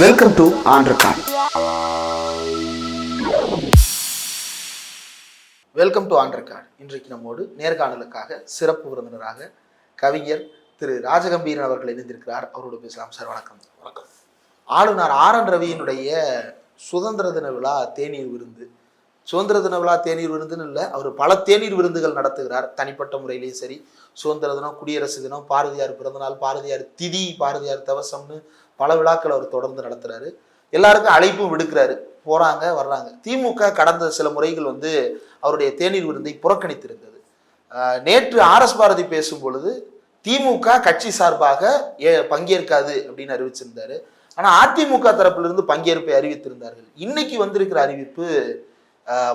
Welcome to ஆண்ட்ரகான் welcome to ஆண்ட்ரகான் இன்றைக்கு நம்மோடு நேர்காணலுக்காக சிறப்பு விருந்தினராக கவிஞர் திரு ராஜகம்பீரன் அவர்கள் இணைந்திருக்கிறார். அவரோடு பேசலாம். சார் வணக்கம். வணக்கம். ஆளுநர் ஆர் என் ரவியினுடைய சுதந்திர தின விழா தேநீர் விருந்து. சுதந்திர தின விழா தேநீர் விருந்துன்னு இல்லை அவர் பல தேநீர் விருந்துகள் நடத்துகிறார். தனிப்பட்ட முறையிலேயும் சரி சுதந்திர தினம் குடியரசு தினம் பாரதியார் பிறந்தநாள் பாரதியார் திதி பாரதியார் தவசம்னு பல விழாக்கள் அவர் தொடர்ந்து நடத்துறாரு. எல்லாருக்கும் அழைப்பும் விடுக்கிறாரு. போறாங்க வர்றாங்க. திமுக கடந்த சில முறைகள் வந்து அவருடைய தேநீர் விருந்தை புறக்கணித்திருந்தது. நேற்று ஆர் எஸ் பாரதி பேசும் பொழுது திமுக கட்சி சார்பாக ஏ- பங்கேற்காது அப்படின்னு அறிவிச்சிருந்தாரு. ஆனா அதிமுக தரப்பிலிருந்து பங்கேற்பை அறிவித்திருந்தார்கள். இன்னைக்கு வந்திருக்கிற அறிவிப்பு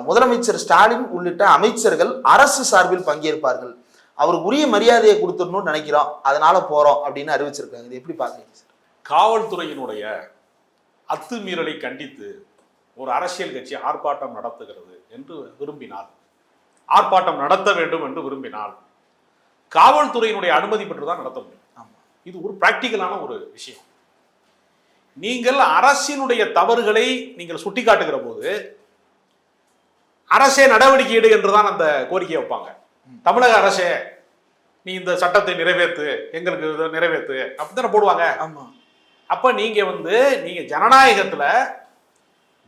முதலமைச்சர் ஸ்டாலின் உள்ளிட்ட அமைச்சர்கள் அரசு சார்பில் பங்கேற்பார்கள். அவருக்கு உரிய மரியாதையை கொடுத்துடணும்னு நினைக்கிறோம். அதனால போறோம் அப்படின்னு அறிவிச்சிருக்காங்க இது எப்படி பாக்குறீங்க சார்? காவல்துறையினுடைய அத்துமீறலை கண்டித்து ஒரு அரசியல் கட்சி ஆர்ப்பாட்டம் நடத்துகிறது என்று விரும்பினால் ஆர்ப்பாட்டம் நடத்த வேண்டும் என்று விரும்பினால் காவல்துறையினுடைய அனுமதி பெற்று தான் நடத்த முடியும். இது ஒரு பிராக்டிக்கலான ஒரு விஷயம். நீங்கள் அரசினுடைய தவறுகளை நீங்கள் சுட்டிக்காட்டுகிற போது அரசே நடவடிக்கை எடு என்றுதான் அந்த கோரிக்கையை வைப்பாங்க. தமிழக அரசே நீ இந்த சட்டத்தை நிறைவேற்று எங்களுக்கு நிறைவேற்று அப்படித்தானே போடுவாங்க? ஆமா. அப்ப நீங்க வந்து நீங்க ஜனநாயகத்துல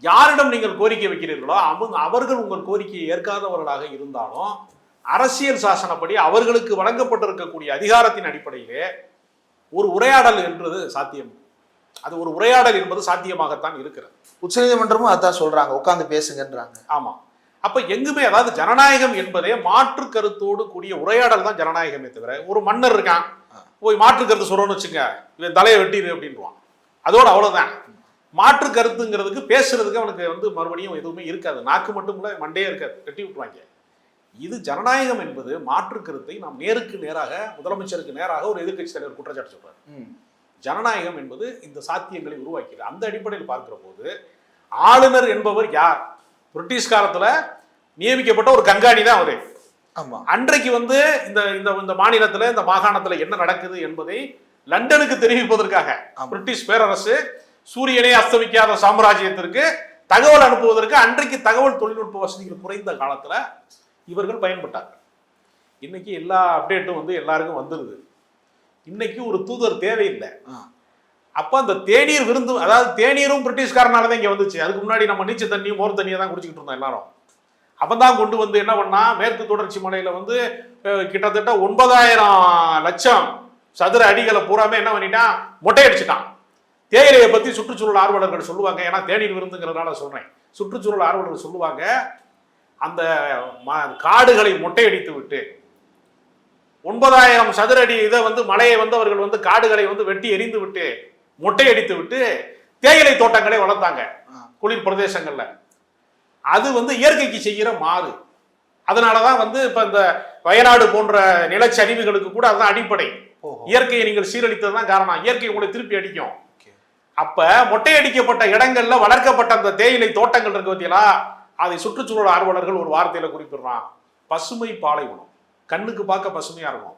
யாரிடம் நீங்கள் கோரிக்கை வைக்கிறீர்களோ அவங்க அவர்கள் உங்கள் கோரிக்கையை ஏற்காதவர்களாக இருந்தாலும் அரசியல் சாசனப்படி அவர்களுக்கு வழங்கப்பட்டிருக்கக்கூடிய அதிகாரத்தின் அடிப்படையிலே ஒரு உரையாடல் என்பது சாத்தியம். அது ஒரு உரையாடல் என்பது சாத்தியமாகத்தான் இருக்கிறது. உச்சநீதிமன்றமும் அதான் சொல்றாங்க உட்கார்ந்து பேசுங்கன்றாங்க. ஆமா. அப்ப எங்குமே அதாவது ஜனநாயகம் என்பதே மாற்று கருத்தோடு கூடிய உரையாடல் தான் ஜனநாயகமே தவிர ஒரு மன்னர் இருக்கான். போய் மாற்று கருத்து சொல்றோம்னு வச்சுங்க இவன் தலையை வெட்டிடு அப்படின்வான் அதோட அவ்வளவுதான். மாற்று கருத்துங்கிறதுக்கு பேசுறதுக்கு அவனுக்கு வந்து மறுபடியும் எதுவுமே இருக்காது. நாக்கு மட்டும் இல்ல மண்டையே இருக்காது. வெட்டி விட்டுருவாங்க. இது ஜனநாயகம் என்பது மாற்று கருத்தை நாம் நேருக்கு நேராக முதலமைச்சருக்கு நேராக ஒரு எதிர்க்கட்சி தலைவர் குற்றச்சாட்டு சொல்றாரு. ஜனநாயகம் என்பது இந்த சாத்தியங்களை உருவாக்கிறது அந்த அடிப்படையில் பார்க்கிற போது ஆளுநர் என்பவர் யார்? பிரிட்டிஷ் காலத்துல நியமிக்கப்பட்ட ஒரு கண்காணி தான் அவரு. அன்றைக்கு வந்து இந்த இந்த இந்த மாநிலத்துல இந்த மாகாணத்துல என்ன நடக்குது என்பதை லண்டனுக்கு தெரிவிப்பதற்காக. பிரிட்டிஷ் பேரரசு சூரியனே அஸ்தமிக்காத சாம்ராஜ்யத்திற்கு தகவல் அனுப்புவதற்கு அன்றைக்கு தகவல் தொழில்நுட்ப வசதிகள் குறைந்த காலத்துல இவர்கள் பயன்பட்டாங்க. இன்னைக்கு எல்லா அப்டேட்டும் வந்து எல்லாருக்கும் வந்துருது. இன்னைக்கு ஒரு தூதர் தேவையில்லை. அப்ப அந்த தேநீர் விருந்து அதாவது தேநீரும் பிரிட்டிஷ்காரனால தான் இங்க வந்துச்சு. அதுக்கு முன்னாடி நம்ம நீச்சல் தண்ணியும் மோர் தண்ணியை தான் குடிச்சிக்கிட்டு இருந்தோம் எல்லாரும். அப்பதான் கொண்டு வந்து என்ன பண்ணா மேற்கு தொடர்ச்சி மலையில வந்து கிட்டத்தட்ட ஒன்பதாயிரம் லட்சம் சதுர அடிகளை பூராமே என்ன பண்ணிட்டான் மொட்டை அடிச்சிட்டான் தேயிலையை பத்தி சுற்றுச்சூழல் ஆர்வலர்கள் சொல்லுவாங்க. ஏன்னா தேநீர் விருந்துங்கிறதுனால சொல்றேன். சுற்றுச்சூழல் ஆர்வலர்கள் சொல்லுவாங்க அந்த காடுகளை மொட்டையடித்து விட்டு ஒன்பதாயிரம் சதுர அடி இதை வந்து மலையை வந்து அவர்கள் வந்து காடுகளை வந்து வெட்டி எரிந்து விட்டு மொட்டையடித்து விட்டு தேயிலை தோட்டங்களை வளர்த்தாங்க. குளிர் பிரதேசங்கள்ல. அது வந்து இயற்கைக்கு செய்கிற மாறு. அதனாலதான் வந்து இப்ப இந்த வயநாடு போன்ற நிலச்சரிவுகளுக்கு கூட அதுதான் அடிப்படை. இயற்கையை நீங்கள் சீரழித்தது தான் காரணம். இயற்கை உங்களை திருப்பி அடிக்கும். அப்ப மொட்டையடிக்கப்பட்ட இடங்கள்ல வளர்க்கப்பட்ட அந்த தேயிலை தோட்டங்கள் இருக்கு பார்த்தீங்களா அதை சுற்றுச்சூழல் ஆர்வலர்கள் ஒரு வார்த்தையில குறிப்பிடுறான். பசுமை பாலைவனம். கண்ணுக்கு பார்க்க பசுமையா இருக்கும்.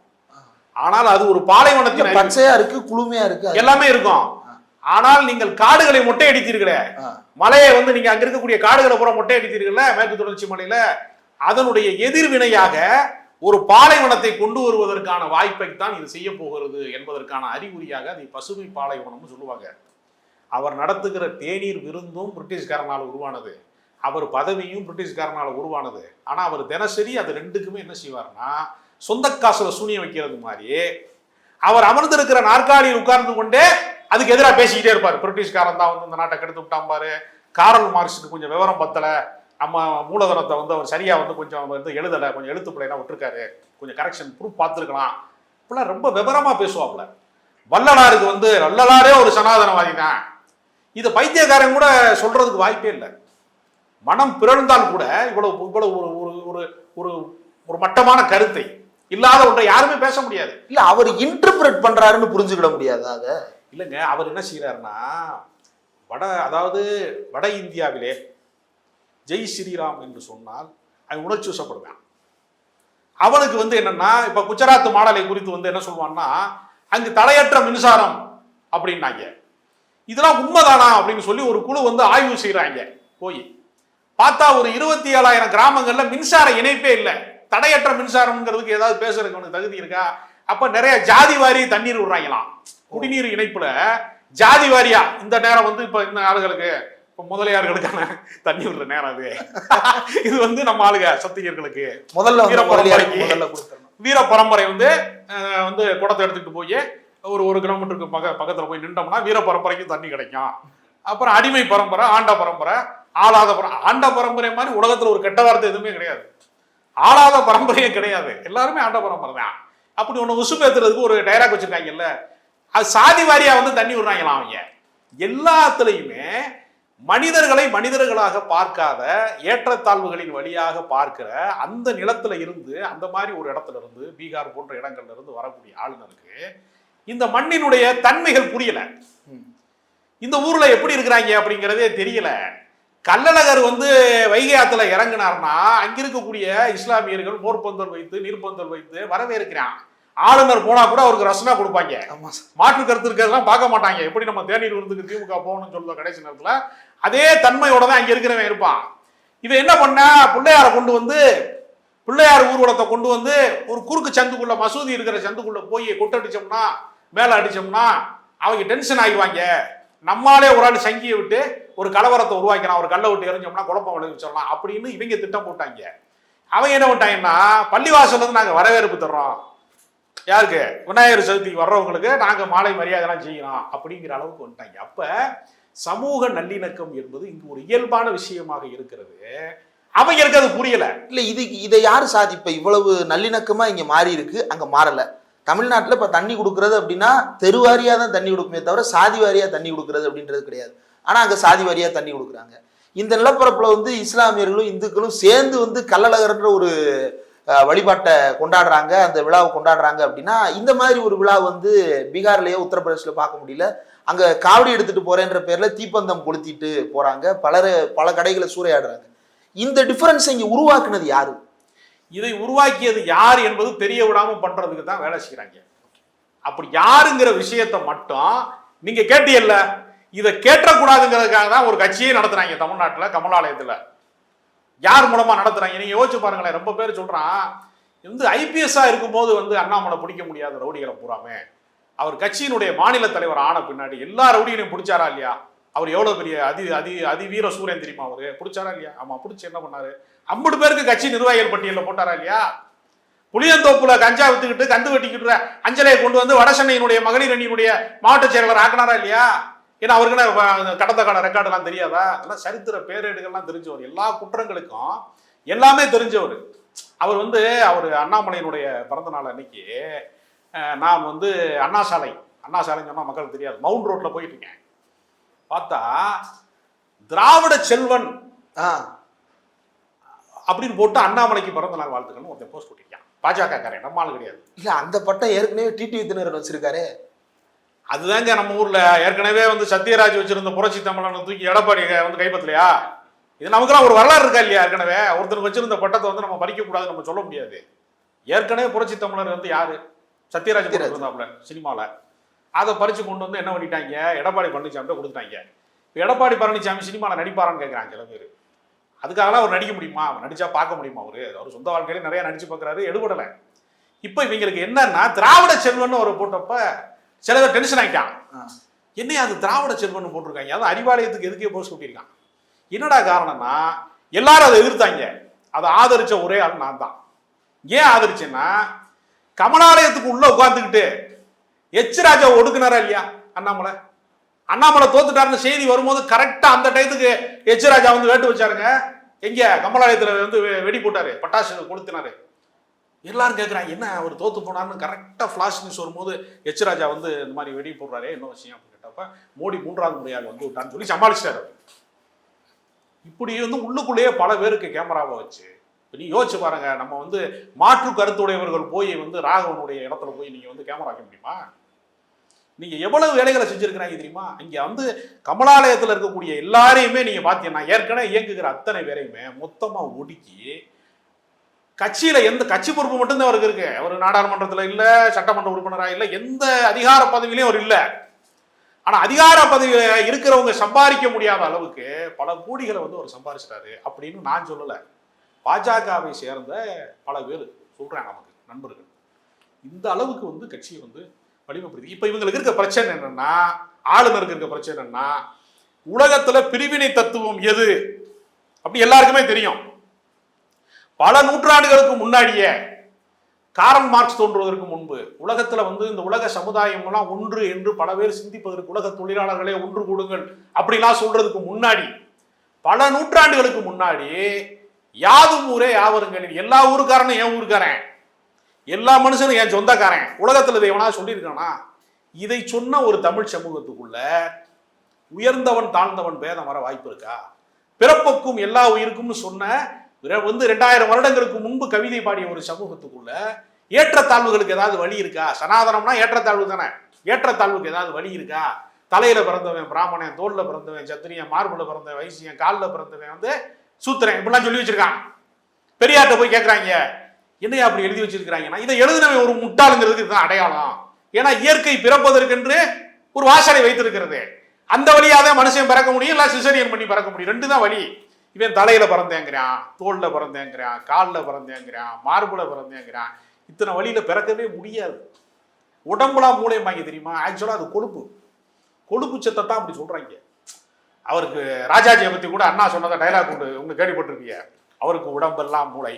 ஆனால் அது ஒரு பாலைவனத்தின் பச்சையா இருக்கு குளுமையா இருக்கு எல்லாமே இருக்கும். ஆனால் நீங்கள் காடுகளை மொட்டையடித்தீர்களே. ஆ. மலையை வந்து நீங்க அங்க இருக்கக்கூடிய காடுகளை பூரா மொட்டையடித்தீர்கள்ல மேற்கு தொடர்ச்சி மலையில. அதனுடைய எதிர்வினையாக ஒரு பாலைவனத்தை கொண்டு வருவதற்கான வாய்ப்பை தான் இது செய்ய போகிறது என்பதற்கான அறிகுறியாக அதை பசுமை பாலைவனம்னு சொல்லுவாங்க. அவர் நடத்துகிற தேநீர் விருந்தும் பிரிட்டிஷ்காரனால் உருவானது. அவர் பதவியும் பிரிட்டிஷ்காரனால் உருவானது. ஆனா அவர் தினசரி அது ரெண்டுக்குமே என்ன செய்வார்னா சொந்த காசுல சூனியம் வைக்கிறது மாதிரி. அவர் அமர்ந்திருக்கிற நாற்காலியில் உட்கார்ந்து கொண்டே அதுக்கு எதிராக பேசிக்கிட்டே இருப்பார். பிரிட்டிஷ்காரன் தான் வந்து இந்த நாட்டை கெடுத்து விட்டான் பாரு. காரல் மார்க்ஸுக்கு கொஞ்சம் விவரம் பத்தல. நம்ம மூலதனத்தை வந்து அவர் சரியா வந்து கொஞ்சம் வந்து எழுதலை. கொஞ்சம் எழுத்து பிள்ளைனா விட்டுருக்காரு. கொஞ்சம் கரெக்ஷன் ப்ரூஃப் பார்த்துருக்கலாம். இப்பெல்லாம் ரொம்ப விவரமா பேசுவாப்புல. வள்ளலாருக்கு வந்து வள்ளலாரே ஒரு சனாதனவாதி தான் இது பைத்தியக்காரன் கூட சொல்றதுக்கு வாய்ப்பே இல்லை. மனம் பிறழ்ந்தால் கூட இவ்வளவு இவ்வளவு ஒரு ஒரு ஒரு ஒரு ஒரு மட்டமான கருத்தை இல்லாத ஒன்றை யாருமே பேச முடியாது. இல்ல அவர் இன்டர்பிரட் பண்றாருன்னு புரிஞ்சுக்கிட முடியாது அதை? இல்லைங்க அவர் என்ன செய்கிறாருன்னா வட அதாவது வட இந்தியாவிலே ஜெய் ஸ்ரீராம் என்று சொன்னால் அவன் உணர்ச்சி வசப்படுவான். அவனுக்கு வந்து என்னன்னா இப்போ குஜராத் மாடலை குறித்து வந்து என்ன சொல்லுவான்னா அங்கு தடையற்ற மின்சாரம் அப்படின்னாங்க. இதெல்லாம் உண்மைதானா அப்படின்னு சொல்லி ஒரு குழு வந்து ஆய்வு செய்கிறாங்க போய் பார்த்தா ஒரு இருபத்தி ஏழாயிரம் கிராமங்களில் மின்சார இணைப்பே இல்லை. தடையற்ற மின்சாரம்ங்கிறதுக்கு ஏதாவது பேசுறதுக்கு அவனுக்கு தகுதி இருக்கா? அப்போ நிறைய ஜாதி வாரி தண்ணீர் விடுறாங்களாம். குடிநீர் இணைப்புல ஜாதி வாரியா? இந்த நேரம் வந்து இப்ப இந்த ஆளுகளுக்கு இப்ப முதலியார்களுக்கான தண்ணி விடுற நேரம் அது. இது வந்து நம்ம ஆளுங்க சத்திரியர்களுக்கு. முதல்ல வீர பரம்பரை வந்து வந்து குடத்தை எடுத்துட்டு போய் ஒரு ஒரு கிலோமீட்டருக்கு பக்க பக்கத்துல போய் நின்றோம்னா வீர பரம்பரைக்கு தண்ணி கிடைக்கும். அப்புறம் அடிமை பரம்பரை ஆண்ட பரம்பரை ஆளாத பரம்பரை ஆண்ட பரம்பரை மாதிரி உலகத்துல ஒரு கெட்ட வார்த்தை எதுவுமே கிடையாது. ஆளாத பரம்பரையே கிடையாது. எல்லாருமே ஆண்ட பரம்பரை தான். அப்படி ஒண்ணு உசு பேத்துறதுக்கு ஒரு டைராக் வச்சிருக்காங்கல்ல அது சாதி வாரியா வந்து தண்ணி விடுறாங்களாம் அவங்க? எல்லாத்துலயுமே மனிதர்களை மனிதர்களாக பார்க்காத ஏற்றத்தாழ்வுகளின் வழியாக பார்க்கிற அந்த நிலத்துல இருந்து அந்த மாதிரி ஒரு இடத்துல இருந்து பீகார் போன்ற இடங்கள்ல இருந்து வரக்கூடிய ஆளுநருக்கு இந்த மண்ணினுடைய தன்மைகள் புரியல. இந்த ஊர்ல எப்படி இருக்கிறாங்க அப்படிங்கிறதே தெரியல. கள்ளழகர் வந்து வைகை ஆத்துல இறங்குனார்னா அங்க இருக்கக்கூடிய இஸ்லாமியர்கள் மோர்பந்தல் வைத்து நீர்ப்பந்தல் வைத்து வரவேற்கிறான். ஆளுநர் போனா கூட அவருக்கு ரசனா கொடுப்பாங்க. மாற்று கருத்து இருக்கிறதெல்லாம் பார்க்க மாட்டாங்க. எப்படி நம்ம தேநீர் விருந்துக்கு திமுக போகணும்னு சொல்லுற கடைசி நேரத்துல அதே தன்மையோட தான் அங்க இருக்கிறவன் இருப்பான். இவன் என்ன பண்ணா பிள்ளையாரை கொண்டு வந்து பிள்ளையார் ஊர்வலத்தை கொண்டு வந்து ஒரு குறுக்கு சந்துக்குள்ள மசூதி இருக்கிற சந்துக்குள்ள போய் கொட்டடிச்சோம்னா மேல அடிச்சோம்னா அவங்க டென்ஷன் ஆகிடுவாங்க நம்மாலே ஒரு ஆள் சங்கியை விட்டு ஒரு கலவரத்தை உருவாக்கலாம் ஒரு கல்லை விட்டு எறிஞ்சோம்னா குழப்பம் விளைவிச்சிடலாம் அப்படின்னு இவங்க திட்டம் போட்டாங்க. அவங்க என்ன பண்ணிட்டாங்கன்னா பள்ளிவாசல்ல இருந்து நாங்க வரவேற்பு தர்றோம். யாருக்கு? விநாயகர் சதுர்த்திக்கு வர்றவங்களுக்கு நாங்க மாலை மரியாதைலாம் செய்யலாம் அப்படிங்கிற அளவுக்கு வந்துட்டாங்க. அப்ப சமூக நல்லிணக்கம் என்பது இங்கு ஒரு இயல்பான விஷயமாக இருக்கிறது. அவங்களுக்கு அது புரியல. இல்ல இது இதை யாரு சாதிப்ப இவ்வளவு நல்லிணக்கமா இங்க மாறி இருக்கு அங்க மாறல. தமிழ்நாட்டில் இப்போ தண்ணி கொடுக்கறது அப்படின்னா தெருவாரியா தான் தண்ணி கொடுக்குமே தவிர சாதி வாரியாக தண்ணி கொடுக்கறது அப்படின்றது கிடையாது. ஆனால் அங்கே சாதி வாரியாக தண்ணி கொடுக்குறாங்க. இந்த நிலப்பரப்பில் வந்து இஸ்லாமியர்களும் இந்துக்களும் சேர்ந்து வந்து கள்ளழகர்ன்ற ஒரு வழிபாட்டை கொண்டாடுறாங்க அந்த விழாவை கொண்டாடுறாங்க அப்படின்னா இந்த மாதிரி ஒரு விழா வந்து பீகார்லயோ உத்தரப்பிரதேசல பார்க்க முடியல. அங்க காவடி எடுத்துட்டு போறேன்ற பேர்ல தீப்பந்தம் கொளுத்திட்டு போறாங்க. பலர் பல கடைகளை சூறையாடுறாங்க. இந்த டிஃபரன்ஸ் இங்க உருவாக்குனது யாரு? இதை உருவாக்கியது யார் என்பது தெரிய விடாம பண்றதுக்கு தான் வேலை செய்யறாங்க அப்படி யாருங்கிற விஷயத்தை மட்டும் நீங்க கேட்டீங்கல்ல இதை கேட்டக்கூடாதுங்கிறதுக்காக தான் ஒரு கட்சியே நடத்துறாங்க தமிழ்நாட்டில் கமலாலயத்தில். யார் மூலமா நடத்துறாங்க? நீங்க யோசிச்சு பாருங்களேன். ரொம்ப பேர் சொல்றான் வந்து வந்து இருக்கும் இருக்கும்போது வந்து அண்ணாமலை பிடிக்க முடியாத ரவுடிகளை பூராமே. அவர் கட்சியினுடைய மாநில தலைவர் ஆன பின்னாடி எல்லா ரவுடிகளையும் பிடிச்சாரா இல்லையா? அவர் எவ்வளவு பெரிய அதி அதி அதிவீர சூரியன் தெரியுமா அவரு? பிடிச்சாரா இல்லையா? ஆமா பிடிச்சி என்ன பண்ணாரு? ஐம்பது பேருக்கு கட்சி நிர்வாகிகள் பட்டியலில் போட்டாரா இல்லையா? புளியந்தோப்புல கஞ்சா வித்துக்கிட்டு கந்து வெட்டிக்கிட்டு அஞ்சலையை கொண்டு வந்து வடசென்னையினுடைய மகளிர் அணியினுடைய மாவட்ட செயலாளர் ஆக்கினாரா இல்லையா? ஏன்னா அவருக்கு என்ன கடந்த கால ரெக்கார்டெல்லாம் தெரியாதா? அதெல்லாம் சரித்திர பேரேடுகள்லாம் தெரிஞ்சவர். எல்லா குற்றங்களுக்கும் எல்லாமே தெரிஞ்சவர். அவர் வந்து அவர் அண்ணாமலையினுடைய பிறந்த நாள் அன்னைக்கு நான் வந்து அண்ணா சாலை. அண்ணா சாலைன்னு சொன்னா மக்களுக்கு தெரியாது. மவுண்ட் ரோட்ல போயிட்டு இருக்கேன் பார்த்தா திராவிட செல்வன் அப்படின்னு போட்டு அண்ணாமலைக்கு பிறந்த நாள் வாழ்த்துக்கள்னு ஒருத்தன் போஸ்ட் போட்டிருக்கான். பாஜக காரன் நம்ம ஆளு கிடையாது. இல்ல அந்த பட்டம் ஏற்கனவே டிடிவி தினகரன் வச்சிருக்காரு. அதுதாங்க நம்ம ஊர்ல ஏற்கனவே வந்து சத்யராஜ் வச்சிருந்த புரட்சி தமிழனை தூக்கி எடப்பாடி வந்து கைப்பற்றலையா? இது நமக்குலாம் ஒரு வரலாறு இருக்கா இல்லையா ஏற்கனவே? ஒருத்தர் வச்சிருந்த பட்டத்தை வந்து நம்ம பறிக்க கூடாது நம்ம சொல்ல முடியாது. ஏற்கனவே புரட்சி தமிழர் வந்து யாரு? சத்யராஜ். இருந்தாப்ல சினிமால. அதை பறிச்சு கொண்டு வந்து என்ன பண்ணிட்டாங்க? எடப்பாடி பழனிசாமி கொடுத்துட்டாங்க. இப்ப எடப்பாடி பழனிசாமி சினிமால நடிப்பாரான்னு கேட்கறாங்க சில பேர். அதுக்காகலாம் அவர் நடிக்க முடியுமா? அவர் நடிச்சா பார்க்க முடியுமா அவரு? அவர் சொந்த வாழ்க்கையில நிறைய நடிச்சு பார்க்கறாரு எடுபடலை. இப்போ இவங்களுக்கு என்னன்னா திராவிட செல்வன் ஒரு போட்டப்ப சில பேர் டென்ஷன் ஆகிட்டான். என்னையா அது திராவிட செல்வன் போட்டிருக்காங்க? அதான் அறிவாலயத்துக்கு எதுக்கே போஸ்ட் கொட்டியிருக்கான் என்னடா காரணம்னா எல்லாரும் அதை எதிர்த்தாங்க. அதை ஆதரிச்ச ஒரே ஆள் நான் தான். ஏன் ஆதரிச்சேன்னா கமலாலயத்துக்கு உள்ள உட்கார்ந்துக்கிட்டு எச் ராஜா ஒடுக்குனாரா இல்லையா? அண்ணாமலை. அண்ணாமலை தோத்துட்டாருன்னு செய்தி வரும்போது கரெக்டா அந்த டயத்துக்கு எச் ராஜா வந்து வேட்டு வச்சாருங்க. எங்க கமலாலயத்துல வந்து வெடி போட்டாரு. பட்டாசு கொளுத்தினாரு. எல்லாரும் கேட்குறாங்க என்ன அவர் தோத்து போனார்னு கரெக்டாக ஃப்ளாஷ் நியூஸ் வரும்போது எச் ராஜா வந்து இந்த மாதிரி வெடி போடுறாரே என்ன விஷயம்? அப்படின்னு கேட்டப்ப மோடி மூன்றாவது முறையாக வந்து விட்டான்னு சொல்லி சமாளிச்சிட்டாரு இப்படி வந்து உள்ளுக்குள்ளேயே பல பேருக்கு கேமராவை வச்சு இப்போ நீ யோசிச்சு பாருங்க நம்ம வந்து மாற்று கருத்துடையவர்கள் போய் வந்து ராகவனுடைய இடத்துல போய் நீங்கள் வந்து கேமரா வைக்க முடியுமா? நீங்கள் எவ்வளவு வேலைகளை செஞ்சுருக்கிறாங்க தெரியுமா? இங்கே வந்து கமலாலயத்தில் இருக்கக்கூடிய எல்லாரையுமே நீங்கள் பார்த்தீங்கன்னா ஏற்கனவே இயங்குகிற அத்தனை பேரையுமே மொத்தமாக ஒடுக்கி கட்சியில எந்த கட்சி பொறுப்பு மட்டும்தான் அவருக்கு இருக்கு. அவர் நாடாளுமன்றத்தில் இல்ல சட்டமன்ற உறுப்பினராக இல்லை எந்த அதிகார பதவியிலையும் அவர் இல்லை. ஆனா அதிகார பதவியில இருக்கிறவங்க சம்பாதிக்க முடியாத அளவுக்கு பல கோடிகளை வந்து அவர் சம்பாதிச்சிட்டாரு அப்படின்னு நான் சொல்லலை. பாஜகவை சேர்ந்த பல பேர் சொல்றாங்க நமக்கு நண்பர்கள். இந்த அளவுக்கு வந்து கட்சியை வந்து வலிமைப்படுத்தி இப்போ இவங்களுக்கு இருக்க பிரச்சனை என்னன்னா ஆளுநருக்கு இருக்க பிரச்சனை என்னன்னா உலகத்துல பிரிவினை தத்துவம் எது? அப்படி எல்லாருக்குமே தெரியும். பல நூற்றாண்டுகளுக்கு முன்னாடியே காரல் மார்க்ஸ் தோன்றுவதற்கு முன்பு உலகத்துல வந்து இந்த உலக சமுதாயம்லாம் ஒன்று என்று பல பேர் சிந்திப்பதற்கு உலக தொழிலாளர்களே ஒன்று கூடுங்கள் அப்படிலாம் சொல்றதுக்கு முன்னாடி பல நூற்றாண்டுகளுக்கு முன்னாடி யாதும் ஊரே யாவருங்களின் எல்லா ஊருக்காரனும் என் ஊருக்காரன். எல்லா மனுஷனும் என் சொந்தக்காரன். உலகத்துல இதை எவனா சொல்லியிருக்கானா? இதை சொன்ன ஒரு தமிழ் சமூகத்துக்குள்ள உயர்ந்தவன் தாழ்ந்தவன் பேதம் வர வாய்ப்பு இருக்கா? பிறப்புக்கும் எல்லா உயிருக்கும்னு சொன்ன வந்து ரெண்டாயிரம் வருடங்களுக்கு முன்பு கவிதை பாடிய ஒரு சமூகத்துக்குள்ள ஏற்றத்தாழ்வுகளுக்கு ஏதாவது வழி இருக்கா? சனாதனம்னா ஏற்றத்தாழ்வு தானே. ஏற்றத்தாழ்வுக்கு ஏதாவது வழி இருக்கா? தலையில பிறந்தவன் பிராமணன் தோல்ல பிறந்தவன் சத்திரியன் மார்புல பிறந்தவன் வைசியன் காலில் பிறந்தவன் வந்து சூத்திரன். இப்படிலாம் சொல்லி வச்சிருக்கான். பெரியார்கிட்ட போய் கேட்குறாங்க என்னையா அப்படி எழுதி வச்சிருக்கிறாங்கன்னா இதை எழுதினவன் ஒரு முட்டாளுங்கிறதுக்கு இதுதான் அடையாளம். ஏன்னா இயற்கை பிறப்பதற்கென்று ஒரு வாசலை வைத்திருக்கிறது. அந்த வழியாக தான் மனுஷன் பிறக்க முடியும் இல்லை சிசரியன் பண்ணி பிறக்க முடியும். ரெண்டு தான் வழி. இவன் தலையில பிறந்தேங்கிறான் தோல்ல பிறந்தேங்கிறான் காலில் பிறந்தேங்கிறான் மார்புல பிறந்தேங்கிறான். இத்தனை வழியில பிறக்கவே முடியாது. உடம்புலாம் மூளையும் வாங்கி தெரியுமா ஆக்சுவலாக அது கொழுப்பு. கொழுப்பு சத்தை தான் அப்படி சொல்றாங்க. அவருக்கு ராஜாஜியை பத்தி கூட அண்ணா சொன்னதை டைலாக் உண்டு உங்களுக்கு கேள்விப்பட்டிருப்பீங்க. அவருக்கு உடம்பெல்லாம் மூளை.